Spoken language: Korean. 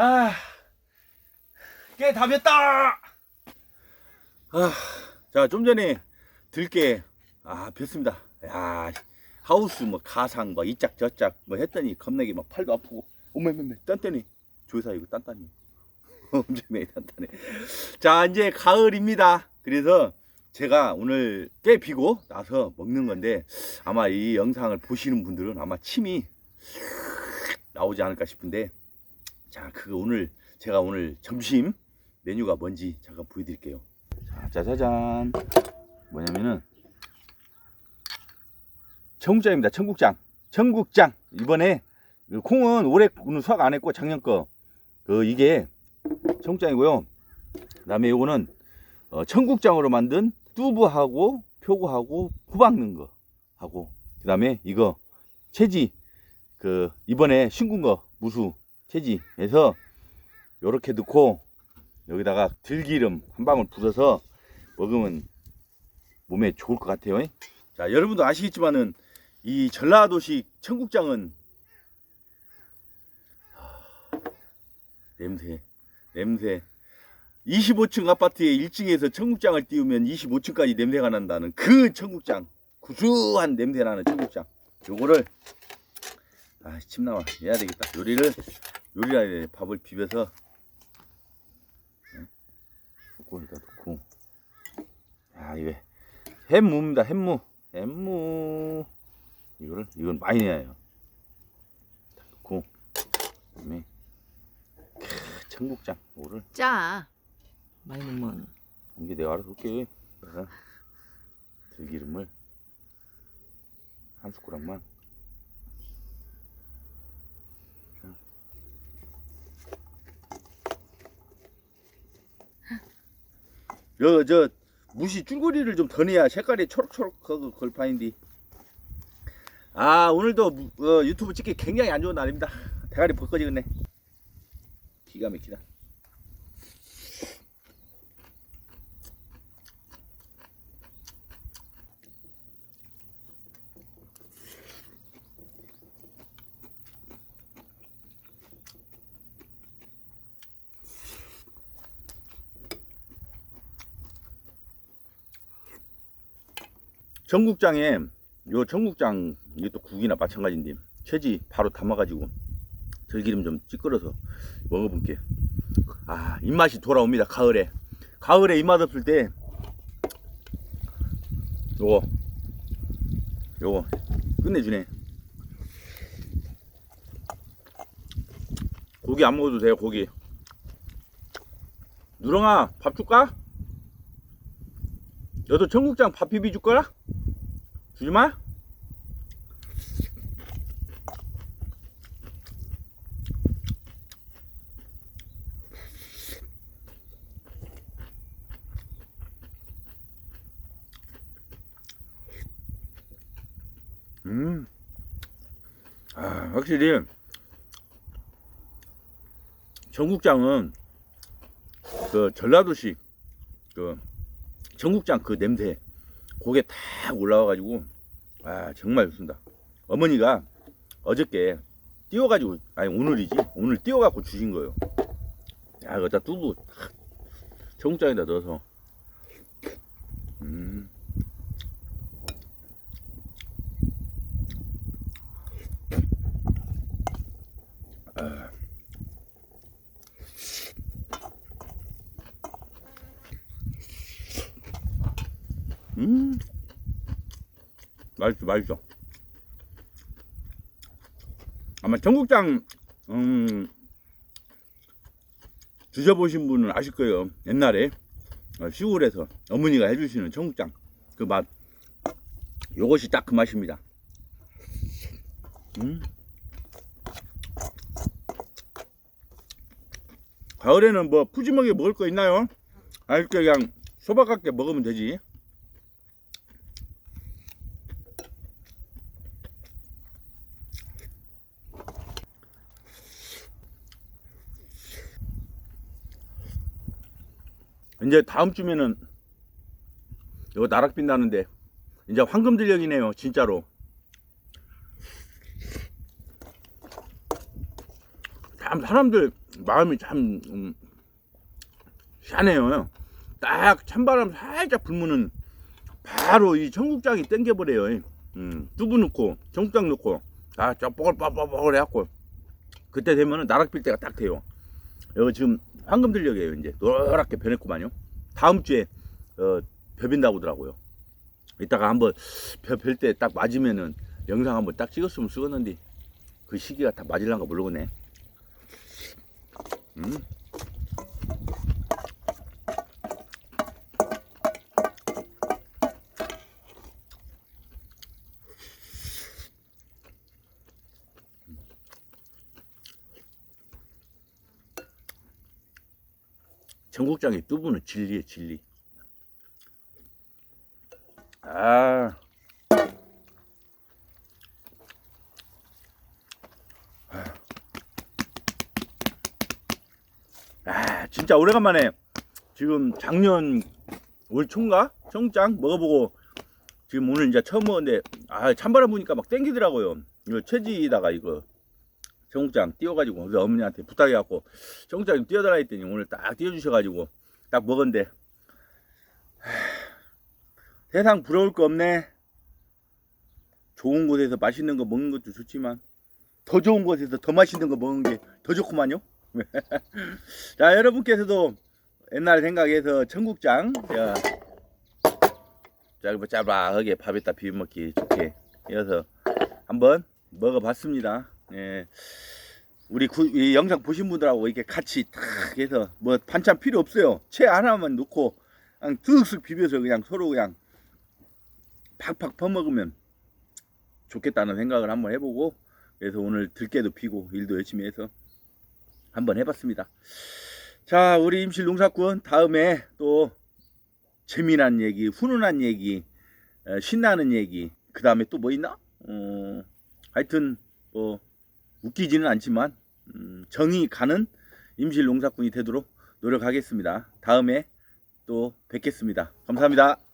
아, 깨다 폈다. 아, 자, 좀 전에 들깨 아 폈습니다. 야, 하우스 뭐 가상 뭐 이짝 저짝 뭐 했더니 겁나게 막 팔도 아프고 오메메메 딴딴히 조사 이거 딴딴히 엄청나게 단단해. 자, 이제 가을입니다. 그래서 제가 오늘 깨 비고 나서 먹는 건데 아마 이 영상을 보시는 분들은 아마 침이 나오지 않을까 싶은데 자, 그 오늘 제가 오늘 점심 메뉴가 뭔지 잠깐 보여드릴게요. 자, 짜자잔. 뭐냐면은 청국장입니다. 청국장. 청국장. 이번에 그 콩은 올해 는 수확 안 했고 작년 거. 그 이게 청국장이고요. 그다음에 요거는 어, 청국장으로 만든 뚜부하고 표고하고 넣은 거 하고 그다음에 이거 채지 그 이번에 신군 거 무수 채지해서 요렇게 넣고 여기다가 들기름 한 방울 부어서 먹으면 몸에 좋을 것 같아요. 자, 여러분도 아시겠지만은 이 전라도식 청국장은 하, 냄새, 냄새. 25층 아파트에 1층에서 청국장을 띄우면 25층까지 냄새가 난다는 그 청국장. 구수한 냄새 나는 청국장. 요거를 아, 침 나와. 해야 되겠다. 요리를 요리라 해야 돼. 밥을 비벼서. 고기다 넣고. 야 이게 햄무입니다. 햄무. 햄무. 이거를 이건 많이 내야 해요. 다 넣고. 그 다음에 크, 청국장. 이거를 짜. 많이 넣으면. 이게 내가 알아서 그래서 들기름을 한 숟가락만 여, 저, 무시 쭈구리를 좀 더 내야 색깔이 초록초록하고 걸파인디. 아, 오늘도 무- 어, 유튜브 찍기 굉장히 안 좋은 날입니다. 대가리 벗겨지겠네. 기가 막히다. 청국장에 요 청국장 이게 또 국이나 마찬가지인데 채지 바로 담아가지고 들기름 좀 찌끄러서 먹어볼게. 아 입맛이 돌아옵니다 가을에 가을에 입맛 없을 때 요거 요거 끝내주네. 고기 안 먹어도 돼요 고기. 누렁아 밥 줄까? 너도 청국장 밥 비비 줄 거야? 주지 마. 음. 아, 확실히 전국장은 그 전라도식 그 전국장 그 냄새 고개 탁 올라와가지고 아 정말 좋습니다. 어머니가 어저께 띄워가지고 아니 오늘이지 오늘 띄워갖고 주신 거예요. 야 이거 다 뚜부 탁 청국장에다 넣어서 음. 음. 맛있어, 맛있어. 아마 청국장, 음, 드셔보신 분은 아실 거예요. 옛날에 어, 시골에서 어머니가 해주시는 청국장. 그 맛. 요것이 딱 그 맛입니다. 음. 가을에는 뭐 푸짐하게 먹을 거 있나요? 아, 이렇게 그냥 소박하게 먹으면 되지. 이제 다음 주면은 이거 나락 빛나는데 이제 황금 들녘이네요 진짜로 참 사람들 마음이 참 음, 희한해요. 딱 찬바람 살짝 불면은 바로 이 청국장이 땡겨버려요. 음, 두부 넣고 청국장 넣고 아쫙 뽀글뽀글뽀글 해갖고 그때 되면은 나락 필 때가 딱 돼요. 여기 지금 황금들녘이에요. 이제 노랗게 변했구만요. 다음 주에 어, 벼빈다고 하더라고요. 이따가 한번 벼펼때 딱 맞으면은 영상 한번 딱 찍었으면 쓰겠는데 그 시기가 다 맞을란가 모르겠네. 음. 전국장의 두부는 진리에 진리. 아. 아, 진짜 오래간만에 지금 작년 올 초인가? 청장 먹어보고 지금 오늘 이제 처음 먹었는데 아 찬바람 부니까 막 땡기더라고요. 이거 최지다가 이거 청국장 띄워가지고 그래서 어머니한테 부탁해갖고 청국장 좀 띄워달라 했더니 오늘 딱 띄워주셔가지고 딱 먹었는데 하, 세상 부러울 거 없네. 좋은 곳에서 맛있는 거 먹는 것도 좋지만 더 좋은 곳에서 더 맛있는 거 먹는 게 더 좋구만요. 자 여러분께서도 옛날 생각해서 청국장 야, 짧아 짜바하게 밥에다 비벼 먹기 좋게 이어서 한번 먹어봤습니다. 예. 우리 구, 이 영상 보신 분들하고 이렇게 같이 탁 해서 뭐 반찬 필요 없어요. 채 하나만 넣고 그냥 쓱쓱 비벼서 그냥 서로 그냥 팍팍 퍼먹으면 좋겠다는 생각을 한번 해보고 그래서 오늘 들깨도 피고 일도 열심히 해서 한번 해봤습니다. 자, 우리 임실 농사꾼 다음에 또 재미난 얘기, 훈훈한 얘기, 어, 신나는 얘기, 그 다음에 또 뭐 있나? 어, 하여튼 뭐 웃기지는 않지만 음, 정이 가는 임실 농사꾼이 되도록 노력하겠습니다. 다음에 또 뵙겠습니다. 감사합니다.